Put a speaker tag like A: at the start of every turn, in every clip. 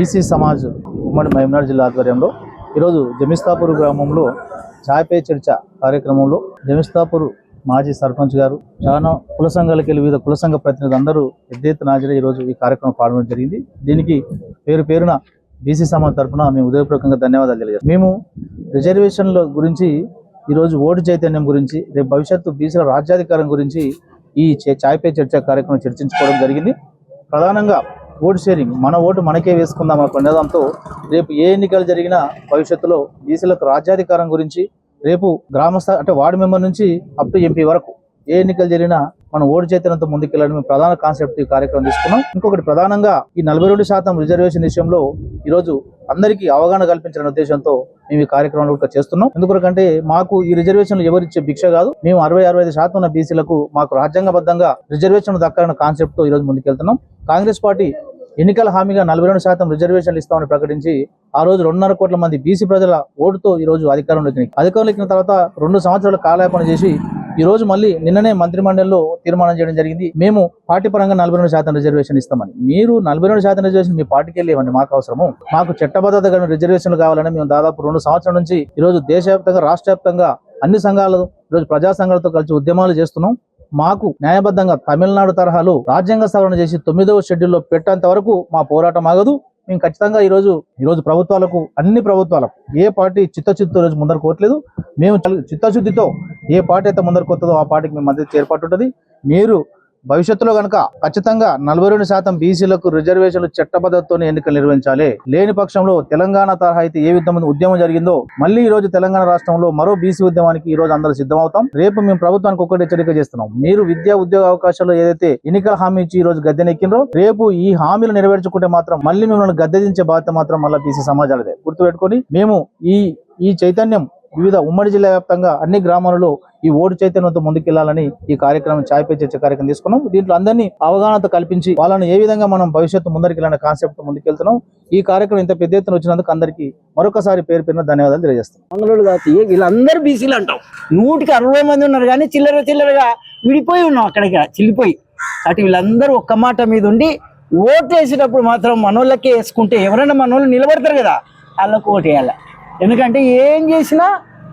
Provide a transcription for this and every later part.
A: BC Samaj ఉమ్మడి మహబూబ్నగర్ జిల్లా ఆధ్వర్యంలో ఈరోజు జమిస్తాపూర్ గ్రామంలో ఛాయ్ పే చర్చ కార్యక్రమంలో జమిస్తాపూర్ మాజీ సర్పంచ్ గారు చాలా కుల సంఘాలకు వెళ్ళి వివిధ కుల సంఘ ప్రతినిధులు అందరూ పెద్ద ఎత్తున హాజరై ఈరోజు ఈ కార్యక్రమం పాల్గొనడం జరిగింది. దీనికి పేరు పేరున బీసీ సమాజ్ తరఫున మేము ఉదయపూర్వకంగా ధన్యవాదాలు తెలియజేస్తాం. మేము రిజర్వేషన్ల గురించి ఈరోజు ఓటు చైతన్యం గురించి రేపు భవిష్యత్తు బీసీల రాజ్యాధికారం గురించి ఈ ఛాయ్ పే చర్చ కార్యక్రమం చర్చించుకోవడం జరిగింది. ప్రధానంగా ఓటు షేరింగ్ మన ఓటు మనకే వేసుకుందాం అనే నినాదంతో రేపు ఏ ఎన్నికలు జరిగినా భవిష్యత్తులో బీసీలకు రాజ్యాధికారం గురించి రేపు గ్రామస్థ అంటే వార్డు మెంబర్ నుంచి అప్ టు ఎంపీ వరకు ఏ ఎన్నికలు జరిగినా మనం ఓటు చేతనంత ముందుకెళ్ళడం ప్రధాన కాన్సెప్ట్ ఈ కార్యక్రమం తీసుకున్నాం. ఇంకొకటి ప్రధానంగా ఈ నలభై రెండు శాతం రిజర్వేషన్ విషయంలో ఈరోజు అందరికీ అవగాహన కల్పించిన ఉద్దేశంతో మేము ఈ కార్యక్రమాలు కూడా చేస్తున్నాం. ఎందుకంటే మాకు ఈ రిజర్వేషన్లు ఎవరిచ్చే భిక్ష కాదు. మేము అరవై అరవై ఐదు శాతం ఉన్న బీసీలకు మాకు రాజ్యాంగబద్ధంగా రిజర్వేషన్ దక్కాలన్న కాన్సెప్ట్తో ఈ రోజు ముందుకెళ్తున్నాం. కాంగ్రెస్ పార్టీ ఎన్నికల హామీగా నలభై రెండు శాతం రిజర్వేషన్లు ఇస్తామని ప్రకటించి ఆ రోజు రెండున్నర కోట్ల మంది బీసీ ప్రజల ఓటుతో ఈ రోజు అధికారంలోకి ఎక్కినాయి. అధికారంలోకి ఎక్కిన తర్వాత రెండు సంవత్సరాల కాలయాపన చేసి ఈ రోజు మళ్ళీ నిన్ననే మంత్రిమండలిలో తీర్మానం చేయడం జరిగింది. మేము పార్టీ పరంగా నలభై రెండు శాతం రిజర్వేషన్ ఇస్తామని. మీరు నలభై రెండు శాతం రిజర్వేషన్ మీ పార్టీకి వెళ్ళేవండి మాకు అవసరము. మాకు చట్టబద్ధత రిజర్వేషన్లు కావాలని మేము దాదాపు రెండు సంవత్సరాల నుంచి ఈ రోజు దేశవ్యాప్తంగా రాష్ట్ర వ్యాప్తంగా అన్ని సంఘాలు ఈరోజు ప్రజా సంఘాలతో కలిసి ఉద్యమాలు చేస్తున్నాం. మాకు న్యాయబద్ధంగా తమిళనాడు తరహాలో రాజ్యాంగ సవరణ చేసి తొమ్మిదవ షెడ్యూల్లో పెట్టేంత వరకు మా పోరాటం ఆగదు. మేము ఖచ్చితంగా ఈరోజు ఈరోజు ప్రభుత్వాలకు అన్ని ప్రభుత్వాలకు ఏ పార్టీ చిత్తశుద్ధితో రోజు ముందరకు కోట్లేదు మేము చిత్తశుద్ధితో ఏ పార్టీ అయితే ముందరకు వస్తుందో ఆ పార్టీకి మేము మద్దతు ఏర్పాటు ఉంటుంది. మీరు భవిష్యత్తులో గనక ఖచ్చితంగా నలభై రెండు శాతం బీసీలకు రిజర్వేషన్లు చట్టబద్ధతతోనే ఎన్నికలు నిర్వహించాలి. లేని పక్షంలో తెలంగాణ తరహా అయితే ఏ విధమైన ఉద్యమం జరిగిందో మళ్ళీ ఈ రోజు తెలంగాణ రాష్ట్రంలో మరో బీసీ ఉద్యమానికి ఈ రోజు అందరూ సిద్ధమవుతాం. రేపు మేము ప్రభుత్వానికి ఒక్కటి హెచ్చరిక చేస్తున్నాం. మీరు విద్యా ఉద్యోగ అవకాశాలు ఏదైతే ఎన్నికల హామీ ఇచ్చి ఈ రోజు గద్దెనెక్కినో రేపు ఈ హామీలు నెరవేర్చుకుంటే మాత్రం మళ్ళీ మిమ్మల్ని గద్దెదించే బాధ్యత మాత్రం మళ్ళీ బీసీ సమాజాలదే. గుర్తుపెట్టుకొని మేము ఈ ఈ చైతన్యం వివిధ ఉమ్మడి జిల్లా వ్యాప్తంగా అన్ని గ్రామాలలో ఈ ఓటు చైతన్యంతో ముందుకెళ్ళాలని ఈ కార్యక్రమం ఛాయ్ పే చర్చ కార్యక్రమం తీసుకున్నాం. దీంట్లో అందరినీ అవగాహనత కల్పించి వాళ్ళని ఏ విధంగా మనం భవిష్యత్తు ముందరికెళ్ళాలనే కాన్సెప్ట్ ముందుకెళ్తున్నాం. ఈ కార్యక్రమం ఇంత పెద్ద ఎత్తున వచ్చినందుకు అందరికీ మరొకసారి పేరు పేరున ధన్యవాదాలు తెలియజేస్తాం
B: మంగళూరు వీళ్ళందరూ బీసీలు అంటాం. నూటికి అరవై మంది ఉన్నారు కానీ చిల్లర చిల్లరగా విడిపోయి ఉన్నాం అక్కడికి చిల్లిపోయి. అటు వీళ్ళందరూ ఒక్క మాట మీద ఉండి ఓటు వేసేటప్పుడు మాత్రం మనోళ్ళకే వేసుకుంటే ఎవరైనా మనోళ్ళు నిలబడతారు కదా వాళ్ళకు ఓటు వేయాలి. ఎందుకంటే ఏం చేసినా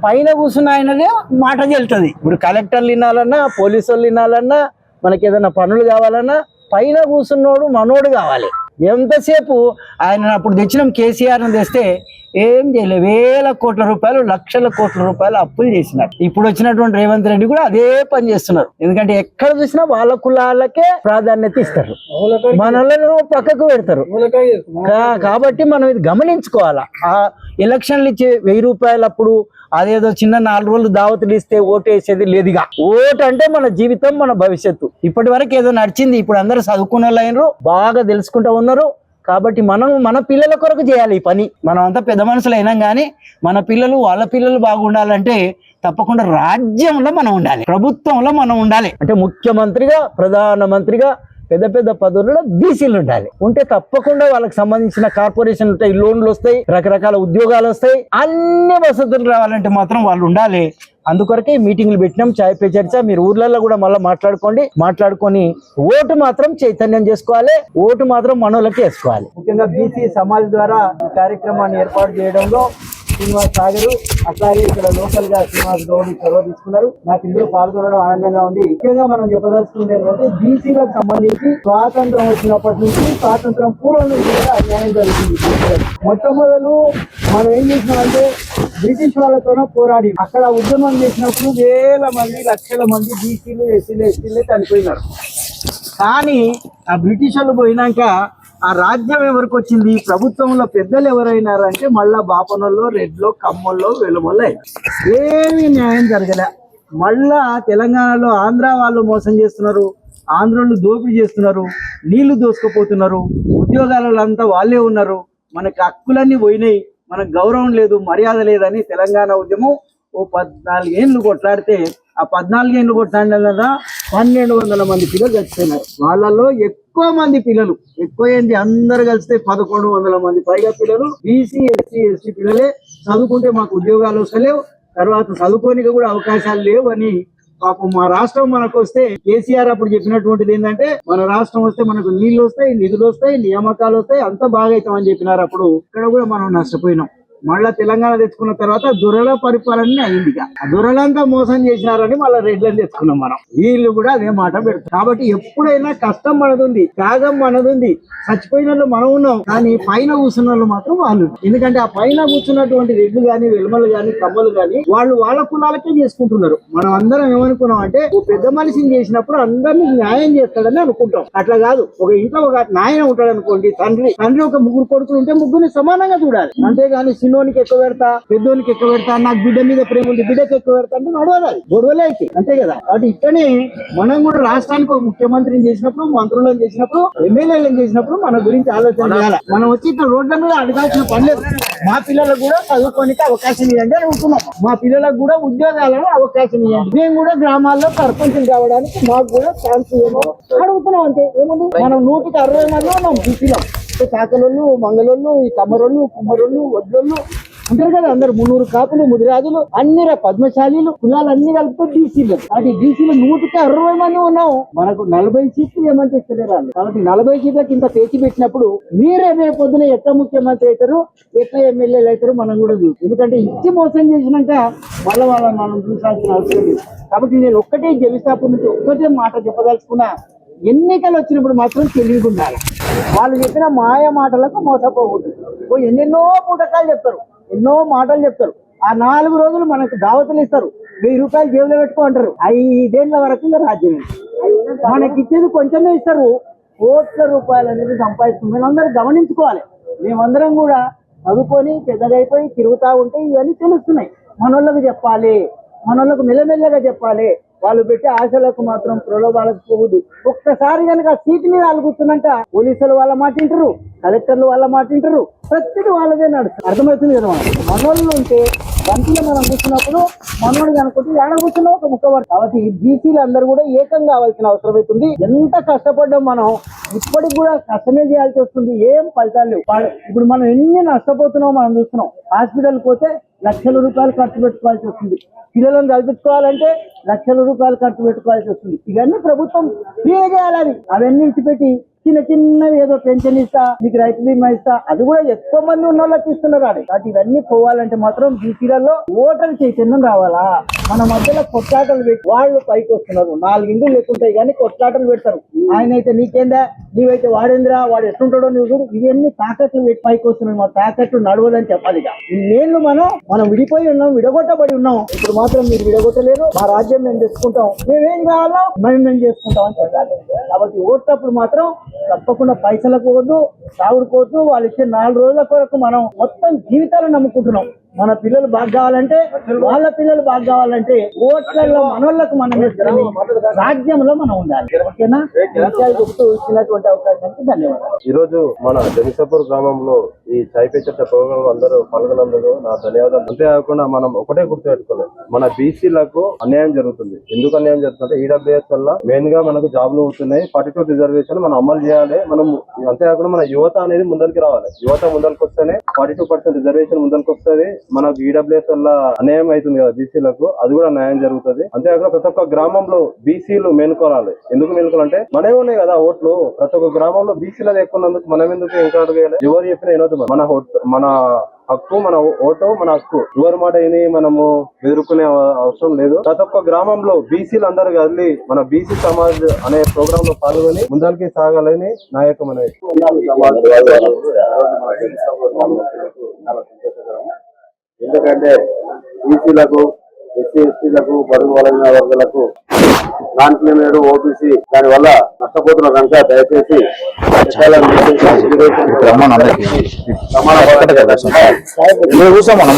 B: పైన కూర్చున్న ఆయనదే మాట చెల్తుంది ఇప్పుడు కలెక్టర్లు వినాలన్నా పోలీసు వాళ్ళు వినాలన్నా మనకి ఏదైనా పనులు కావాలన్నా పైన కూర్చున్నోడు మనోడు కావాలి. ఎంతసేపు ఆయన అప్పుడు తెచ్చినాం కేసీఆర్ని తెస్తే ఏం చేయలేదు వేల కోట్ల రూపాయలు లక్షల కోట్ల రూపాయలు అప్పులు చేసినారు. ఇప్పుడు వచ్చినటువంటి రేవంత్ రెడ్డి కూడా అదే పని చేస్తున్నారు. ఎందుకంటే ఎక్కడ చూసినా వాళ్ళ కులాలకే ప్రాధాన్యత ఇస్తారు. మనలను పక్కకు పెడతారు. కా- కాబట్టి మనం ఇది గమనించుకోవాలా. ఆ ఎలక్షన్లు ఇచ్చే వెయ్యి రూపాయలు అప్పుడు అదేదో చిన్న నాలుగు రోజులు దావతులు ఇస్తే ఓటు వేసేది లేదుగా. ఓటు అంటే మన జీవితం మన భవిష్యత్తు. ఇప్పటి వరకు ఏదో నడిచింది ఇప్పుడు అందరూ చదువుకున్న లైన్లు బాగా తెలుసుకుంటూ ఉన్నారు. కాబట్టి మనం మన పిల్లల కొరకు చేయాలి ఈ పని. మనం అంతా పెద్ద మనుషులు అయినాం కానీ మన పిల్లలు వాళ్ళ పిల్లలు బాగుండాలంటే తప్పకుండా రాజ్యంలో మనం ఉండాలి. ప్రభుత్వంలో మనం ఉండాలి. అంటే ముఖ్యమంత్రిగా ప్రధానమంత్రిగా పెద్ద పెద్ద పదవుల్లో బీసీలు ఉండాలి ఉంటే తప్పకుండా వాళ్ళకి సంబంధించిన కార్పొరేషన్ ఉంటాయి లోన్లు వస్తాయి రకరకాల ఉద్యోగాలు వస్తాయి అన్ని వసతులు రావాలంటే మాత్రం వాళ్ళు ఉండాలి. అందుకొరకే మీటింగ్లు పెట్టినాం చాయ్ పే చర్చ. మీరు ఊర్లలో కూడా మళ్ళీ మాట్లాడుకోండి. మాట్లాడుకొని ఓటు మాత్రం చైతన్యం చేసుకోవాలి. ఓటు మాత్రం మనోళ్ళకి వేసుకోవాలి. ముఖ్యంగా బీసీ సమాజ్ ద్వారా ఈ కార్యక్రమాన్ని ఏర్పాటు చేయడంలో శ్రీనివాస్ సాగర్. అట్లాగే ఇక్కడ లోకల్గా శ్రీనివాస్ గౌడ్ చొరవ తీసుకున్నారు. నాకు ఇందులో పాల్గొనడం ఆనందంగా ఉంది. ముఖ్యంగా మనం చెప్పదలుచుకుంది ఏంటంటే బీసీలకు సంబంధించి స్వాతంత్రం వచ్చినప్పటి నుంచి స్వాతంత్రం పూర్వం నుంచి కూడా అన్యాయం జరుగుతుంది మొట్టమొదలు మనం ఏం చేసినామంటే బ్రిటిష్ వాళ్ళతోనే పోరాడి అక్కడ ఉద్యమం చేసినప్పుడు వేల మంది లక్షల మంది బీసీలు ఎస్సీలు ఎస్టీలు చనిపోయినారు. కానీ ఆ బ్రిటిష్ వాళ్ళు పోయినాక ఆ రాజ్యం ఎవరికి వచ్చింది? ప్రభుత్వంలో పెద్దలు ఎవరైనారంటే మళ్ళా బాపనల్లో రెడ్లో కమ్మల్లో వెలుమల్లో ఏమీ న్యాయం జరగలే. మళ్ళా తెలంగాణలో ఆంధ్ర వాళ్ళు మోసం చేస్తున్నారు ఆంధ్రోళ్ళు దోపిడీ చేస్తున్నారు నీళ్ళు దోసుకుపోతున్నారు ఉద్యోగాలలో అంతా వాళ్ళే ఉన్నారు. మనకి హక్కులన్నీ పోయినాయి మనకు గౌరవం లేదు మర్యాద లేదని తెలంగాణ ఉద్యమం ఓ పద్నాలుగేళ్ళు కొట్లాడితే ఆ పద్నాలుగేళ్ళు కొట్లాడిన పన్నెండు వందల మంది పిల్లలు చచ్చిపోయినారు. వాళ్ళలో ఎక్కువ మంది పిల్లలు. ఎక్కువ ఏంటి? అందరు కలిస్తే పదకొండు వందల మంది. పైగా పిల్లలు బీసీ ఎస్సీ ఎస్టీ పిల్లలే. చదువుకుంటే మాకు ఉద్యోగాలు వస్తలేవు. తర్వాత చదువుకోనికి కూడా అవకాశాలు లేవు అని పాపం మా రాష్ట్రం మనకు వస్తే కేసీఆర్ అప్పుడు చెప్పినటువంటిది ఏంటంటే మన రాష్ట్రం వస్తే మనకు నీళ్ళు వస్తాయి నిధులు వస్తాయి నియామకాలు వస్తాయి అంత బాగా అవుతామని చెప్పినారు అప్పుడు. ఇక్కడ కూడా మనం నష్టపోయినాం. మళ్ళా తెలంగాణ తెచ్చుకున్న తర్వాత దురల పరిపాలన అయింది ఆ దురలంతా మోసం చేసినారని మళ్ళీ రెడ్లను తెచ్చుకున్నాం మనం. వీళ్ళు కూడా అదే మాట పెడతారు. కాబట్టి ఎప్పుడైనా కష్టం మనదుంది త్యాగం మనదుంది చచ్చిపోయిన వాళ్ళు మనం ఉన్నాం కానీ పైన కూర్చున్న వాళ్ళు మాత్రం వాళ్ళు ఎందుకంటే ఆ పైన కూర్చున్నటువంటి రెడ్లు గాని వెలుమలు గాని కమ్మలు గాని వాళ్ళు వాళ్ళ కులాలకే చేసుకుంటున్నారు. మనం అందరం ఏమనుకున్నాం అంటే ఓ పెద్ద మనిషిని చేసినప్పుడు అందరినీ న్యాయం చేస్తాడని అనుకుంటాం. అట్లా కాదు. ఒక ఇంట్లో ఒక నాయన ఉంటాడు అనుకోండి తండ్రి తండ్రి ఒక ముగ్గురు కొడుకులు ఉంటే ముగ్గురిని సమానంగా చూడాలి. అంతేగాని చిన్నోనికి ఎక్కువ పెడతా పెద్దోనికి ఎక్కువ పెడతా నాకు బిడ్డ మీద ప్రేమ ఉంది బిడ్డకి ఎక్కువ పెడతా అంటే నడవదాలి గొడవలే అయితే అంతే కదా. కాబట్టి ఇక్కడనే మనం కూడా రాష్ట్రానికి ఒక ముఖ్యమంత్రిని చేసినప్పుడు మంత్రులను చేసినప్పుడు ఎమ్మెల్యేలను చేసినప్పుడు మన గురించి ఆలోచన చేయాలి. మనం వచ్చి ఇక్కడ రోడ్ల మీద అడగాల్సిన పని లేదు. మా పిల్లలకు కూడా చదువుకోనికి అవకాశం ఇవ్వండి అని అనుకున్నాం. మా పిల్లలకు కూడా ఉద్యోగాలను అవకాశం ఇవ్వండి. మేము కూడా గ్రామాల్లో సర్పంచులు కావడానికి మాకు కూడా ఛాన్స్ ఏమో అడుగుతున్నాం అంతే. ఏముంది మనం నూటికి అరవై మంది మనం చూసినాం. చాకలోళ్ళు మంగళోళ్ళు ఈ కమ్మరోళ్ళు కుమ్మరోళ్ళు వడ్లోళ్ళు ఉంటారు కదా అందరు. మున్నూరు కాపులు ముదిరాజులు అన్ని పద్మశాలీలు కులాలు అన్ని కలిపితే బీసీలు అది బీసీలు నూటికి అరవై మంది ఉన్నాం. మనకు నలభై సీట్లు ఏమంటే ఇస్తలేరు కాబట్టి నలభై సీట్లకి ఇంత పేచి పెట్టినప్పుడు మీరే రేపు పొద్దున ఎట్లా ముఖ్యమంత్రి అవుతారు ఎట్లా ఎమ్మెల్యేలు అవుతారు మనం కూడా చూస్తాం ఎందుకంటే ఇచ్చి మోసం చేసినాక మళ్ళీ వాళ్ళ మనం చూసాల్సిన అవసరం లేదు. కాబట్టి నేను ఒక్కటే జవిస్తాపు నుంచి ఒక్కటే మాట చెప్పదలుచుకున్నా ఎన్నికలు వచ్చినప్పుడు మాత్రం తెలివిగా ఉండాలి వాళ్ళు చెప్పిన మాయ మాటలకు మోసపోకూడదు. ఓ ఎన్నెన్నో పూటకాలు చెప్తారు. ఎన్నో మాటలు చెప్తారు. ఆ నాలుగు రోజులు మనకు దావతులు ఇస్తారు. వెయ్యి రూపాయలు జేబులో పెట్టుకో అంటారు ఐదేళ్ళ వరకు రాజ్యం మనకి ఇచ్చేది కొంచెమే ఇస్తారు. కోట్ల రూపాయలు అనేది సంపాదిస్తుంది మేమందరం గమనించుకోవాలి. మేమందరం కూడా చదువుకొని పెద్దదైపోయి తిరుగుతూ ఉంటే ఇవన్నీ తెలుస్తున్నాయి. మనోళ్ళకి చెప్పాలి. మనోళ్ళకు మెల్లమెల్లగా చెప్పాలి. వాళ్ళు పెట్టే ఆశలకు మాత్రం ప్రలోభాలకు పోవద్దు. ఒక్కసారి కనుక సీట్ మీద వాళ్ళు కూర్చున్నంట పోలీసులు వాళ్ళ మాటింటారు కలెక్టర్లు వాళ్ళ మాటింటారు ప్రతిదీ వాళ్ళదే నడుస్తారు అర్థమవుతుంది కదా మనకి? మనోళ్ళు ఉంటే గంటలో మనం కూర్చున్నప్పుడు మనోడు కనుకుంటే ఏడ కూర్చున్నా ఒక ముక్కబడి కాబట్టి బీసీలు అందరూ కూడా ఏకం కావాల్సిన అవసరం అవుతుంది. ఎంత కష్టపడ్డం మనం ఇప్పటికి కూడా కష్టమే చేయాల్సి వస్తుంది. ఏం ఫలితాలు లేవు. ఇప్పుడు మనం ఎన్ని నష్టపోతున్నామో మనం చూస్తున్నాం. హాస్పిటల్ పోతే లక్షల రూపాయలు ఖర్చు పెట్టుకోవాల్సి వస్తుంది. పిల్లలను కల్పించుకోవాలంటే లక్షల రూపాయలు ఖర్చు పెట్టుకోవాల్సి వస్తుంది. ఇవన్నీ ప్రభుత్వం ఫ్రీగా చేయాలని అవన్నీ ఇచ్చిపెట్టి చిన్న చిన్నవి ఏదో పెన్షన్ ఇస్తా నీకు రైతు బీమా ఇస్తా అది కూడా ఎక్కువ మంది ఉన్న వాళ్ళకి ఇస్తున్నారు. కాబట్టి ఇవన్నీ పోవాలంటే మాత్రం బీసీలలో ఓటర్ చైతన్యం రావాలా? మన మధ్యలో కొట్లాటలు పెట్టి వాళ్ళు పైకి వస్తున్నారు. నాలుగు ఇండ్లు లేకుంటాయి కానీ కొట్లాటలు పెడతారు. ఆయన అయితే నీకేందా? నీవైతే వాడేంద్రా? వాడు ఎట్లుంటాడో నువ్వు చూడు. ఇవన్నీ తాకట్లు పైకి వస్తున్నాయి మా తాకట్లు నడవదని చెప్పాలి ఇన్నేళ్ళు మనం మనం విడిపోయి ఉన్నాం విడగొట్టబడి ఉన్నాం. ఇప్పుడు మాత్రం మీరు విడగొట్టలేరు. మా రాజ్యం మేము తెచ్చుకుంటాం మేమేం కావాలో మేము మేము చేసుకుంటాం అని చెప్పాలి. కాబట్టి ఓట్లప్పుడు మాత్రం తప్పకుండా పైసలకు పోవద్దు తాగుడుకోవద్దు వాళ్ళు ఇచ్చే నాలుగు రోజుల కొరకు మనం మొత్తం జీవితాలను నమ్ముకుంటున్నాం. మన పిల్లలు బాగా కావాలంటే వాళ్ళ పిల్లలు బాగా కావాలంటే ఓట్లలో మనోళ్ళకు మనం రాజ్యంలో మనం ఉండాలి. ఓకేనా? చెప్తూ ఇచ్చినటువంటి అవకాశానికి ధన్యవాదాలు.
C: ఈ రోజు మన జగసపూర్ గ్రామంలో ఈ చాయ్ పే ప్రోగ్రామ్ అందరూ పాల్గొన్నందుకు నా ధన్యవాదాలు. అంతేకాకుండా మనం ఒకటే గుర్తుపెట్టుకోవాలి. మన బీసీలకు అన్యాయం జరుగుతుంది. ఎందుకు అన్యాయం జరుగుతుందంటే ఈడబ్ల్యూఎస్ వల్ల మెయిన్గా మనకు జాబ్లు అవుతున్నాయి ఫార్టీ టూ రిజర్వేషన్ మనం అమలు చేయాలి. మనం అంతేకాకుండా మన యువత అనేది ముందరికి రావాలి. యువత ముందరికి వస్తేనే ఫార్టీ టూ పర్సెంట్ రిజర్వేషన్ ముందరికి వస్తుంది. మనకు ఈడబ్ల్యూఎస్ వల్ల అన్యాయం అవుతుంది కదా బీసీలకు. అది కూడా న్యాయం జరుగుతుంది. అంతేకాకుండా ప్రతి ఒక్క గ్రామంలో బీసీలు మేలుకోవాలి ఎందుకు మేలుకోవాలంటే మనమే ఉన్నాయి కదా ఓట్లు. ప్రతి ఒక్క గ్రామంలో బీసీలు ఎక్కున్నందుకు మనం ఎందుకు ఇంకా ఎవరు చెప్పినా వినొద్దు. మనం. మన మన హక్కు మన ఓటు మన హక్కు. ఎవరి మాట ఏమి మనము ఎదుర్కొనే అవ- అవసరం లేదు. ప్రతి ఒక్క గ్రామంలో బీసీలు అందరు కదిలి మన బీసీ సమాజ్ అనే ప్రోగ్రామ్లో పాల్గొని ముందరికి సాగాలని నా యొక్క మన
D: ఎందుకంటే బీసీలకు ఎస్సీ ఎస్టీలకు బడుగు వర్గాలకు నాన్ క్రిమినల్ ఓబీసీ దాని వల్ల నష్టపోతున్న కనుక దయచేసి సమాన